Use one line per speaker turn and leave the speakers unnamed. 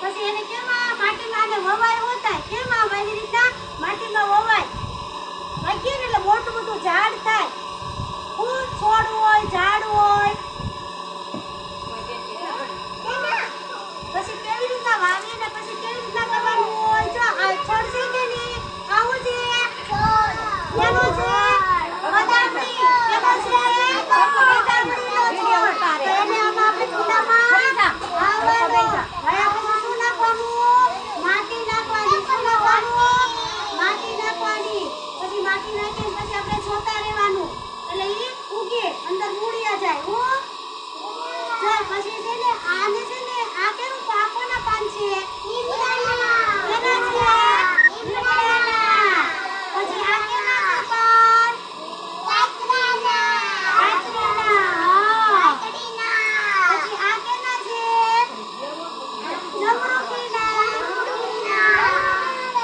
પછી એને માટીમાં વવાય હોતા રીતના માટીમાં ને એટલે મોટું મોટું ઝાડ થાય. ફૂલ છોડ હોય, ઝાડ હોય. પછી કેવી રીતના વાવીને, પછી કેવી રીતના કરવાનું Ini.